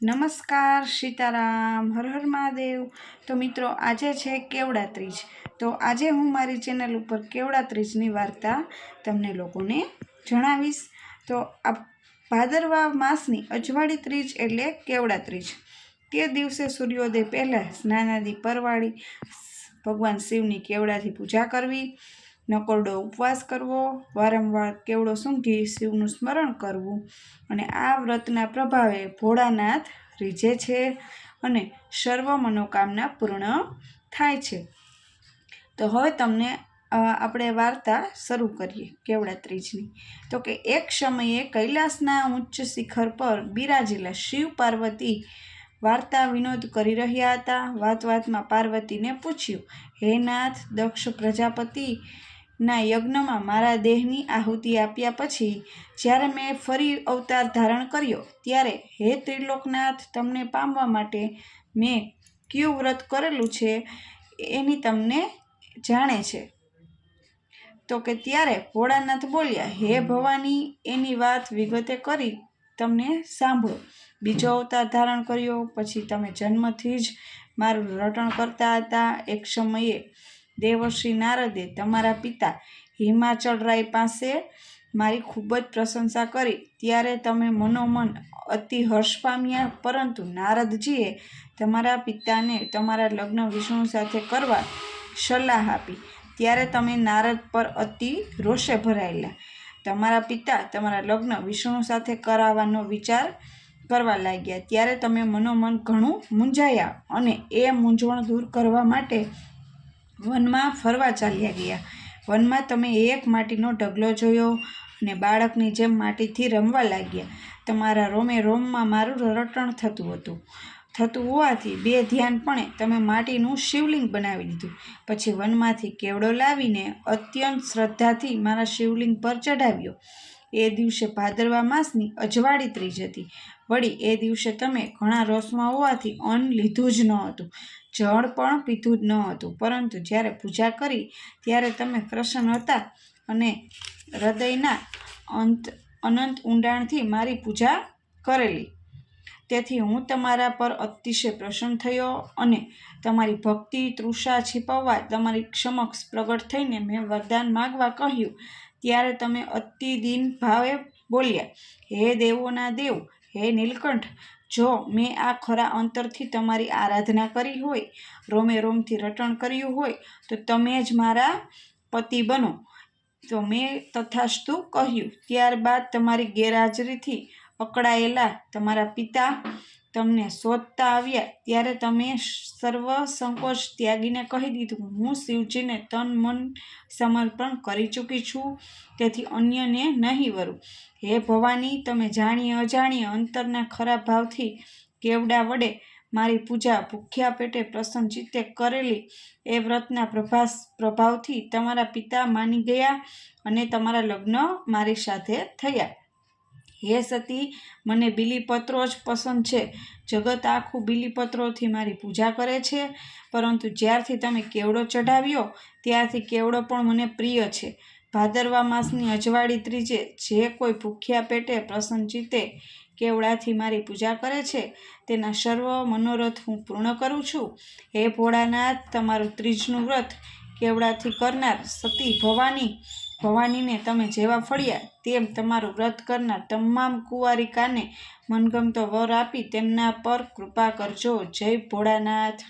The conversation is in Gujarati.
નમસ્કાર, સીતારામ, હર હર મહાદેવ. તો મિત્રો, આજે છે કેવડા ત્રીજ તો આજે હું મારી ચેનલ ઉપર કેવડા ત્રીજની વાર્તા તમને લોકોને જણાવીશ. તો આ ભાદરવા માસની અજવાળી ત્રીજ એટલે કેવડા ત્રીજ તે દિવસે સૂર્યોદય પહેલાં સ્નાનાદિ પરવાળી ભગવાન શિવની કેવડાથી પૂજા કરવી. નકોરડો ઉપવાસ કરવો, વારંવાર કેવડો સૂંઘી શિવનું સ્મરણ કરવું અને આ વ્રતના પ્રભાવે ભોળાનાથ રીઝે છે અને સર્વ મનોકામના પૂર્ણ થાય છે. તો હવે તમને આપણે વાર્તા શરૂ કરીએ કેવડા ત્રીજની તો કે એક સમયે કૈલાસના ઉચ્ચ શિખર પર બિરાજેલા શિવ પાર્વતી વાર્તા વિનોદ કરી રહ્યા હતા. વાત વાતમાં પાર્વતીને પૂછ્યું, હે નાથ, દક્ષ પ્રજાપતિ ના, યજ્ઞમાં મારા દેહની આહુતિ આપ્યા પછી, જ્યારે મેં ફરી અવતાર ધારણ કર્યો, ત્યારે, હે ત્રિલોકનાથ, તમને પામવા માટે મેં કયું વ્રત કરેલું છે, એની તમને જાણે છે. તો કે, ત્યારે ભોળાનાથ બોલ્યા, હે ભવાની, એની વાત વિગતે કરી તમને સાંભળો. બીજો અવતાર ધારણ કર્યો, પછી તમે જન્મથી જ મારું રટણ કરતા હતા, એક સમયે દેવર્ષિ નારદે તમારા પિતા હિમાચલ રાય પાસે મારી ખૂબ જ પ્રશંસા કરી. ત્યારે તમે મનોમન અતિ હર્ષ પામ્યા, પરંતુ નારદજીએ તમારા પિતાને તમારા લગ્ન વિષ્ણુ સાથે કરવા સલાહ આપી. ત્યારે તમે નારદ પર અતિ રોષે ભરાયેલા. તમારા પિતા તમારા લગ્ન વિષ્ણુ સાથે કરાવવાનો વિચાર કરવા લાગ્યા. ત્યારે તમે મનોમન ઘણું મૂંઝાયા અને એ મૂંઝવણ દૂર કરવા માટે વનમાં ફરવા ચાલ્યા ગયા. વનમાં તમે એક માટીનો ઢગલો જોયો અને બાળકની જેમ માટીથી રમવા લાગ્યા. તમારા રોમે રોમમાં મારું રટણ થતું હતું. થતું હોવાથી બે ધ્યાનપણે તમે માટીનું શિવલિંગ બનાવી દીધું. પછી વનમાંથી કેવડો લાવીને અત્યંત શ્રદ્ધાથી મારા શિવલિંગ પર ચઢાવ્યો. એ દિવસે ભાદરવા માસની અજવાળી ત્રીજ હતી વળી એ દિવસે તમે ઘણા રસમાં હોવાથી અન્ન લીધું જ ન હતું. જળ પણ પીધું જ ન હતું. પરંતુ જ્યારે પૂજા કરી ત્યારે તમે પ્રસન્ન હતા અને હૃદયના અંત, અનંત ઊંડાણથી મારી પૂજા કરેલી. તેથી હું તમારા પર અતિશય પ્રસન્ન થયો અને તમારી ભક્તિ તૃષા છીપાવવા તમારી સમક્ષ પ્રગટ થઈને મેં વરદાન માગવા કહ્યું. ત્યારે તમે અતિ દિન ભાવે બોલ્યા, હે દેવોના દેવ, હે નીલકંઠ, જો મેં આ ખરા અંતરથી તમારી આરાધના કરી હોય રોમે રોમથી રટણ કર્યું હોય, તો તમે જ મારા પતિ બનો. તો મેં તથાસ્તુ કહ્યું. ત્યારબાદ તમારી ગેરહાજરીથી અકળાયેલા તમારા પિતા તમને શોધતા આવ્યા ત્યારે તમે સર્વ સંકોચ ત્યાગીને કહી દીધું, હું શિવજીને તન મન સમર્પણ કરી ચૂકી છું, તેથી અન્યને નહીં વરું. હે ભવાની, તમે જાણીએ અજાણીએ અંતરના ખરાબ ભાવથી કેવડા વડે મારી પૂજા ભૂખ્યા પેટે પ્રસન્ન ચિત્તે કરેલી એ વ્રતના પ્રભાસ પ્રભાવથી તમારા પિતા માની ગયા અને તમારા લગ્ન મારી સાથે થયા. હે સતી મને બીલીપત્રો જ પસંદ છે. જગત આખું બીલીપત્રોથી મારી પૂજા કરે છે. પરંતુ જ્યારથી તમે કેવડો ચઢાવ્યો, ત્યારથી કેવડો પણ મને પ્રિય છે. ભાદરવા માસની અજવાળી ત્રીજે જે કોઈ ભૂખ્યા પેટે પ્રસન્ન જીતે કેવડાથી મારી પૂજા કરે છે, તેના સર્વ મનોરથ હું પૂર્ણ કરું છું. હે ભોળાનાથ, તમારું ત્રીજનું વ્રત કેવડાથી કરનાર સતી ભવાની, ભવાનીને તમે જેવા ફળ્યા તેમ તમારું વ્રત કરનાર તમામ કુંવારિકાને મનગમતો વર આપી તેમના પર કૃપા કરજો. જય ભોળાનાથ.